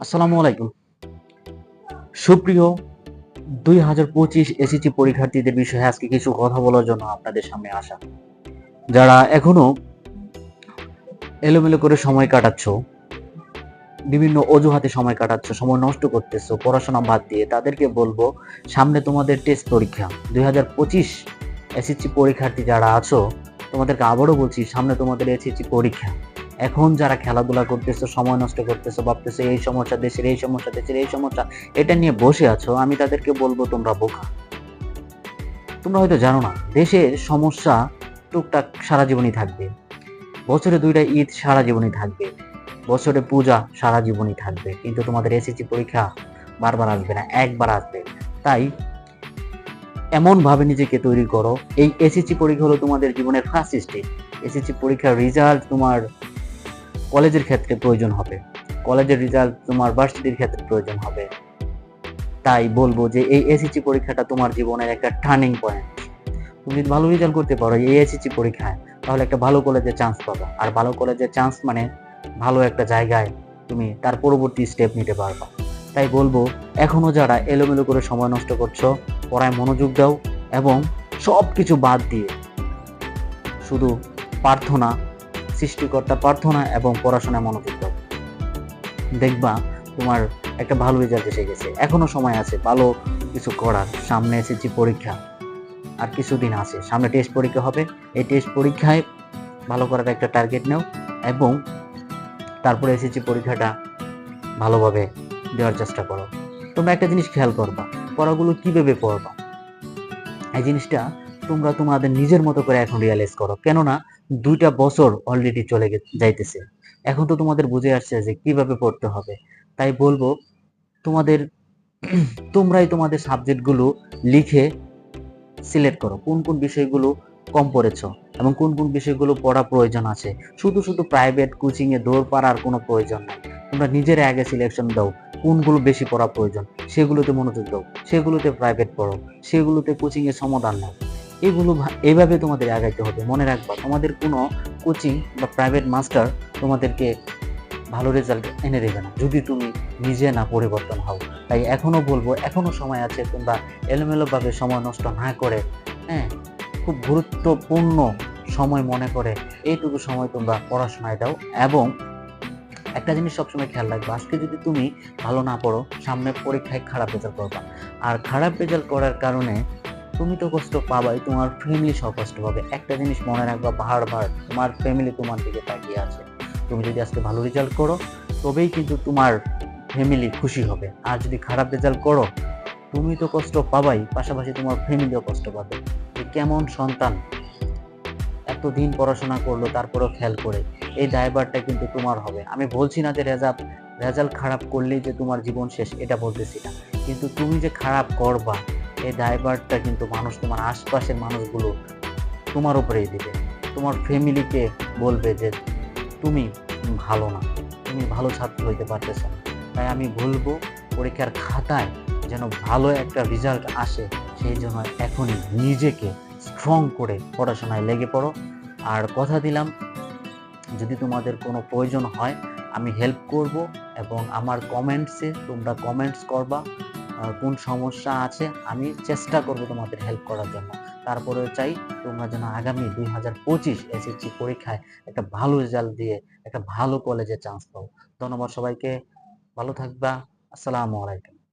আসসালামু আলাইকুম। সুপ্রিয় দুই হাজার পঁচিশ এসিটি পরীক্ষার্থীদের বিষয়ে আজকে কিছু কথা বলার জন্য আপনাদের সামনে আসা। যারা এখনও এলোমেলো করে সময় কাটাচ্ছ, বিভিন্ন অজুহাতে সময় কাটাচ্ছ, সময় নষ্ট করতেছো, পড়াশোনা বাদ দিয়ে, তাদেরকে বলব, সামনে তোমাদের টেস্ট পরীক্ষা। দুই হাজার পঁচিশ এসএসসি পরীক্ষার্থী যারা আছো, তোমাদেরকে আবারও বলছি, সামনে তোমাদের এসএসসি পরীক্ষা। এখন যারা খেলাধুলা করতেছো, সময় নষ্ট করতেছো, ভাবতেছো এই সমস্যা দেশের, এই সমস্যা দেশের, এই সমস্যা, এটা নিয়ে বসে আছো, আমি তাদেরকে বলব তোমরা বোকা। তোমরা হয়তো জানো না, দেশের সমস্যা টুকটাক সারা জীবনই থাকবে। বছরে দুইটা ঈদ সারা জীবনই থাকবে। বছরে পূজা সারা জীবনই থাকবে। কিন্তু তোমাদের এসএসসি পরীক্ষা বারবার আসবে না, একবার আসবে। তাই এমন ভাবে নিজেকে তৈরি করো। এই এসএসসি পরীক্ষা হলো তোমাদের জীবনের ফার্স্ট স্টেজ এসএসসি পরীক্ষার রেজাল্ট তোমার কলেজের ক্ষেত্রে প্রয়োজন হবে। কলেজের রেজাল্ট তোমার ভার্সিটির ক্ষেত্রে প্রয়োজন হবে। তাই বলব যে এই এসএসসি পরীক্ষাটা তোমার জীবনের একটা টার্নিং পয়েন্ট তুমি যদি ভালো রেজাল্ট করতে পারো এই এসএসসি পরীক্ষায়, তাহলে একটা ভালো কলেজে চান্স পাবো। আর ভালো কলেজের চান্স মানে ভালো একটা জায়গায় তুমি তার পরবর্তী স্টেপ নিতে পারবা। তাই বলব, এখনও যারা এলোমেলো করে সময় নষ্ট করছ, পড়ায় মনোযোগ দাও এবং সব কিছু বাদ দিয়ে শুধু প্রার্থনা সৃষ্টিকর্তা প্রার্থনা এবং পড়াশোনায় মনোযোগ দাও। দেখবা তোমার একটা ভালো রেজাল্ট এসে গেছে। এখনও সময় আছে, ভালো কিছু করার। সামনে এসেছি পরীক্ষা। আর কিছুদিন আছে। সামনে টেস্ট পরীক্ষা হবে। এই টেস্ট পরীক্ষায় ভালো করার একটা টার্গেট নাও এবং তারপরে এসেছি পরীক্ষাটা ভালোভাবে দেওয়ার চেষ্টা করো। তোমরা একটা জিনিস খেয়াল করবা। পড়াগুলো কীভাবে পড়বা? এই জিনিসটা তোমরা তোমাদের নিজের মতো করে এখন রিয়ালাইজ করো। কেননা দুইটা বছর অলরেডি চলে যাইতেছে। এখন তো তোমাদের বুঝে আসছে যে কীভাবে পড়তে হবে। তাই বলব, তোমাদের তোমরাই তোমাদের সাবজেক্টগুলো লিখে সিলেক্ট করো। কোন কোন বিষয়গুলো কম পড়েছো এবং কোন কোন বিষয়গুলো পড়া প্রয়োজন আছে। শুধু শুধু প্রাইভেট কোচিংয়ে দৌড় পাড়ার কোনো প্রয়োজন নেই। তোমরা নিজের আগে সিলেকশন দাও, কোনগুলো বেশি পড়া প্রয়োজন। সেগুলোতে মনোযোগ দাও। সেগুলোতে প্রাইভেট পড়ো। সেগুলোতে কোচিং এর সমাধান নাও। এগুলো এইভাবে তোমাদের আগাইতে হবে। মনে রাখবা, তোমাদের কোনো কোচিং বা প্রাইভেট মাস্টার তোমাদেরকে ভালো রেজাল্ট এনে দেবে না। যদি তুমি নিজে না পরিবর্তন হও, তাই এখনও বলব, এখনও সময় আছে তোমরা এলোমেলোভাবে সময় নষ্ট না করে হ্যাঁ খুব গুরুত্বপূর্ণ সময় মনে করে এইটুকু সময় তোমরা পড়াশোনায় দাও এবং একটা জিনিস সবসময় খেয়াল রাখবে, আজকে যদি তুমি ভালো না পড়ো, সামনে পরীক্ষায় খারাপ রেজাল্ট করবা। আর খারাপ রেজাল্ট করার কারণে তুমি তো কষ্ট পাবাই, তোমার ফ্যামিলি সব কষ্ট পাবে। একটা জিনিস মনে রাখবা, বারবার তোমার ফ্যামিলি তোমার দিকে তাকিয়ে আছে। তুমি যদি আজকে ভালো রেজাল্ট করো, তবেই কিন্তু তোমার ফ্যামিলি খুশি হবে। আর যদি খারাপ রেজাল্ট করো, তুমি তো কষ্ট পাবাই, পাশাপাশি তোমার ফ্যামিলিও কষ্ট পাবে। যে কেমন সন্তান? এতদিন পড়াশোনা করল, তারপরেও খেয়াল করে। এই দায়ভারটা কিন্তু তোমার হবে। আমি বলছি না যে রেজাল্ট রেজাল্ট খারাপ করলেই যে তোমার জীবন শেষ, এটা বলতেছি না। কিন্তু তুমি যে খারাপ করবা এই দায়ভারটা কিন্তু মানুষ, তোমার আশপাশের মানুষগুলো তোমার উপরেই দিবে। তোমার ফ্যামিলিকে বলবে যে তুমি ভালো না, তুমি ভালো ছাত্র হইতে পারতেছো না। তাই আমি বলব, পরীক্ষার খাতায় যেন ভালো একটা রেজাল্ট আসে, সেই জন্য এখনই নিজেকে স্ট্রং করে পড়াশোনায় লেগে পড়ো। আর কথা দিলাম, যদি তোমাদের কোনো প্রয়োজন হয়, আমি হেল্প করব এবং আমার কমেন্টসে তোমরা কমেন্টস করবা। কোন সমস্যা আছে, আমি চেষ্টা করব তোমাদের হেল্প করার জন্য। তারপরে চাই তোমরা যেন আগামী দুই হাজার পঁচিশ এসএসসি পরীক্ষায় একটা ভালো রেজাল্ট দিয়ে একটা ভালো কলেজে চান্স পাও। ধন্যবাদ সবাইকে। ভালো থাকবা। আসসালামু আলাইকুম।